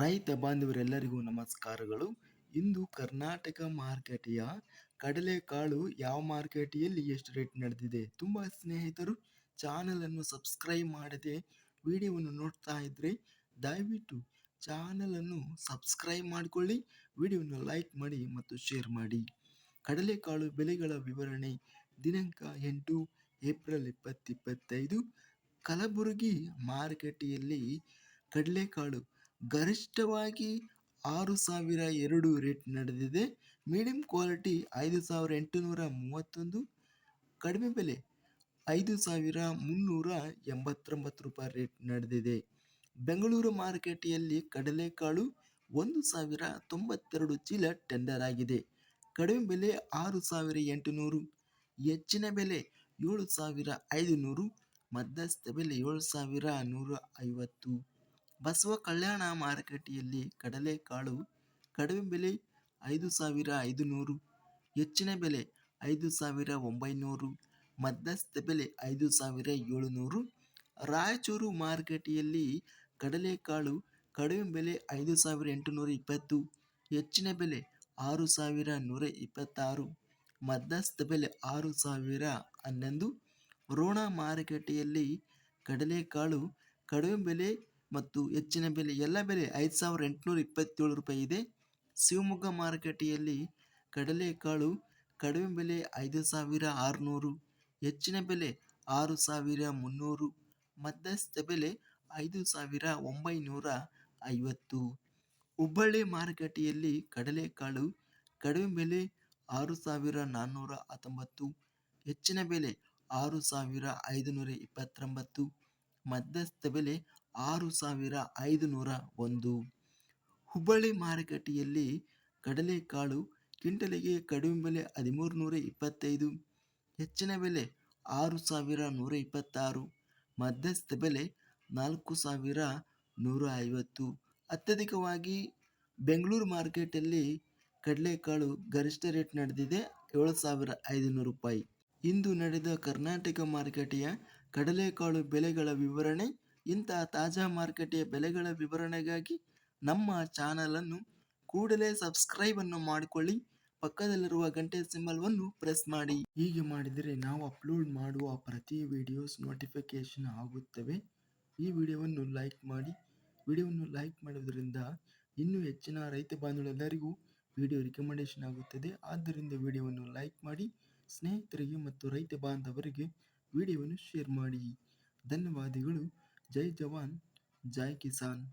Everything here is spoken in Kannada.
ರೈತ ಬಾಂಧವರೆಲ್ಲರಿಗೂ ನಮಸ್ಕಾರಗಳು. ಇಂದು ಕರ್ನಾಟಕ ಮಾರುಕಟ್ಟೆಯ ಕಡಲೆಕಾಳು ಯಾವ ಮಾರುಕಟ್ಟೆಯಲ್ಲಿ ಎಷ್ಟು ರೇಟ್ ನಡೆದಿದೆ ತುಂಬ ಸ್ನೇಹಿತರು ಚಾನಲನ್ನು ಸಬ್ಸ್ಕ್ರೈಬ್ ಮಾಡದೆ ವಿಡಿಯೋವನ್ನು ನೋಡ್ತಾ ಇದ್ದರೆ ದಯವಿಟ್ಟು ಚಾನಲನ್ನು ಸಬ್ಸ್ಕ್ರೈಬ್ ಮಾಡಿಕೊಳ್ಳಿ, ವಿಡಿಯೋವನ್ನು ಲೈಕ್ ಮಾಡಿ ಮತ್ತು ಶೇರ್ ಮಾಡಿ. ಕಡಲೆಕಾಳು ಬೆಲೆಗಳ ವಿವರಣೆ ದಿನಾಂಕ ಎಂಟು ಏಪ್ರಿಲ್ ಇಪ್ಪತ್ತಿಪ್ಪತ್ತೈದು ಕಲಬುರಗಿ ಮಾರುಕಟ್ಟೆಯಲ್ಲಿ ಕಡಲೆಕಾಳು ಗರಿಷ್ಠವಾಗಿ ಆರು ಸಾವಿರ ಎರಡು ರೇಟ್ ನಡೆದಿದೆ. ಮೀಡಿಯಂ ಕ್ವಾಲಿಟಿ ಐದು ಸಾವಿರ ಎಂಟುನೂರ ಮೂವತ್ತೊಂದು, ಕಡಿಮೆ ಬೆಲೆ ಐದು ಸಾವಿರ ಮುನ್ನೂರ ಎಂಬತ್ತೊಂಬತ್ತು ರೂಪಾಯಿ ರೇಟ್ ನಡೆದಿದೆ. ಬೆಂಗಳೂರು ಮಾರುಕಟ್ಟೆಯಲ್ಲಿ ಕಡಲೆಕಾಳು ಒಂದು ಸಾವಿರ ತೊಂಬತ್ತೆರಡು ಚೀಲ ಟೆಂಡರ್ ಆಗಿದೆ. ಕಡಿಮೆ ಬೆಲೆ ಆರು ಸಾವಿರ ಎಂಟುನೂರು, ಹೆಚ್ಚಿನ ಬೆಲೆ ಏಳು ಸಾವಿರ ಐದುನೂರು, ಮಧ್ಯಸ್ಥ ಬೆಲೆ ಏಳು ಸಾವಿರ ನೂರ ಐವತ್ತು. ಬಸವ ಕಲ್ಯಾಣ ಮಾರುಕಟ್ಟೆಯಲ್ಲಿ ಕಡಲೆಕಾಳು ಕಡಿಮೆ ಬೆಲೆ ಐದು ಸಾವಿರ ಐದು ನೂರು ಹೆಚ್ಚಿನ ಬೆಲೆ ಐದು ಸಾವಿರ ಒಂಬೈನೂರು, ಮಧ್ಯಸ್ಥ ಬೆಲೆ ಐದು ಸಾವಿರ ಏಳುನೂರು. ರಾಯಚೂರು ಮಾರುಕಟ್ಟೆಯಲ್ಲಿ ಕಡಲೆಕಾಳು ಕಡಿಮೆ ಬೆಲೆ ಐದು ಸಾವಿರ ಎಂಟುನೂರ ಇಪ್ಪತ್ತು, ಹೆಚ್ಚಿನ ಬೆಲೆ ಆರು ಸಾವಿರ ನೂರ ಇಪ್ಪತ್ತಾರು, ಮಧ್ಯಸ್ಥ ಬೆಲೆ ಆರು ಸಾವಿರ ಹನ್ನೊಂದು. ರೋಣ ಮಾರುಕಟ್ಟೆಯಲ್ಲಿ ಕಡಲೆಕಾಳು ಕಡಿಮೆ ಬೆಲೆ ಮತ್ತು ಹೆಚ್ಚಿನ ಬೆಲೆ, ಎಲ್ಲ ಬೆಲೆ ಐದು ಸಾವಿರ ಎಂಟುನೂರ ಇಪ್ಪತ್ತೇಳು ರೂಪಾಯಿ ಇದೆ. ಶಿವಮೊಗ್ಗ ಮಾರುಕಟ್ಟೆಯಲ್ಲಿ ಕಡಲೆಕಾಳು ಕಡಿಮೆ ಬೆಲೆ ಐದು ಸಾವಿರ ಆರುನೂರು, ಹೆಚ್ಚಿನ ಬೆಲೆ ಆರು ಸಾವಿರ ಮುನ್ನೂರು, ಮಧ್ಯಸ್ಥ ಬೆಲೆ ಐದು ಸಾವಿರ ಒಂಬೈನೂರ ಐವತ್ತು. ಹುಬ್ಬಳ್ಳಿ ಮಾರುಕಟ್ಟೆಯಲ್ಲಿ ಕಡಲೆಕಾಳು ಕಡಿಮೆ ಬೆಲೆ ಆರು ಸಾವಿರ ನಾನ್ನೂರ ಹತ್ತೊಂಬತ್ತು, ಹೆಚ್ಚಿನ ಬೆಲೆ ಆರು ಸಾವಿರ ಐದುನೂರ ಇಪ್ಪತ್ತೊಂಬತ್ತು, ಮಧ್ಯಸ್ಥ ಬೆಲೆ ಆರು ಸಾವಿರ ಐದು ನೂರ ಒಂದು. ಹುಬ್ಬಳ್ಳಿ ಮಾರುಕಟ್ಟೆಯಲ್ಲಿ ಕಡಲೆಕಾಳು ಕ್ವಿಂಟಲಿಗೆ ಕಡಿಮೆ ಬೆಲೆ ಹದಿಮೂರು ನೂರ ಇಪ್ಪತ್ತೈದು. ಹೆಚ್ಚಿನ ಬೆಲೆ ಆರು ಸಾವಿರ ನೂರ ಇಪ್ಪತ್ತಾರು. ಮಧ್ಯಸ್ಥ ಬೆಲೆ ನಾಲ್ಕು ಸಾವಿರ ನೂರ ಐವತ್ತು. ಅತ್ಯಧಿಕವಾಗಿ ಬೆಂಗಳೂರು ಮಾರ್ಕೆಟಲ್ಲಿ ಕಡಲೆಕಾಳು ಗರಿಷ್ಠ ರೇಟ್ ನಡೆದಿದೆ ಏಳು ಸಾವಿರ ಐದುನೂರು ರೂಪಾಯಿ. ಇಂದು ನಡೆದ ಕರ್ನಾಟಕ ಮಾರುಕಟ್ಟೆಯ ಕಡಲೆಕಾಳು ಬೆಲೆಗಳ ವಿವರಣೆ ಇಂತಹ ತಾಜಾ ಮಾರುಕಟ್ಟೆಯ ಬೆಲೆಗಳ ವಿವರಣೆಗಾಗಿ ನಮ್ಮ ಚಾನಲನ್ನು ಕೂಡಲೇ ಸಬ್ಸ್ಕ್ರೈಬ್ ಅನ್ನು ಮಾಡಿಕೊಳ್ಳಿ. ಪಕ್ಕದಲ್ಲಿರುವ ಗಂಟೆ ಸಿಂಬಲ್ವನ್ನು ಪ್ರೆಸ್ ಮಾಡಿ. ಹೀಗೆ ಮಾಡಿದರೆ ನಾವು ಅಪ್ಲೋಡ್ ಮಾಡುವ ಪ್ರತಿ ವಿಡಿಯೋಸ್ ನೋಟಿಫಿಕೇಶನ್ ಆಗುತ್ತವೆ. ಈ ವಿಡಿಯೋವನ್ನು ಲೈಕ್ ಮಾಡಿ. ವಿಡಿಯೋವನ್ನು ಲೈಕ್ ಮಾಡುವುದರಿಂದ ಇನ್ನೂ ಹೆಚ್ಚಿನ ರೈತ ಬಾಂಧವರೆಲ್ಲರಿಗೂ ವಿಡಿಯೋ ರಿಕಮೆಂಡೇಶನ್ ಆಗುತ್ತದೆ. ಆದ್ದರಿಂದ ವಿಡಿಯೋವನ್ನು ಲೈಕ್ ಮಾಡಿ. ಸ್ನೇಹಿತರಿಗೆ ಮತ್ತು ರೈತ ಬಾಂಧವರಿಗೆ ವಿಡಿಯೋವನ್ನು ಶೇರ್ ಮಾಡಿ. ಧನ್ಯವಾದಗಳು. जय जवान जय किसान।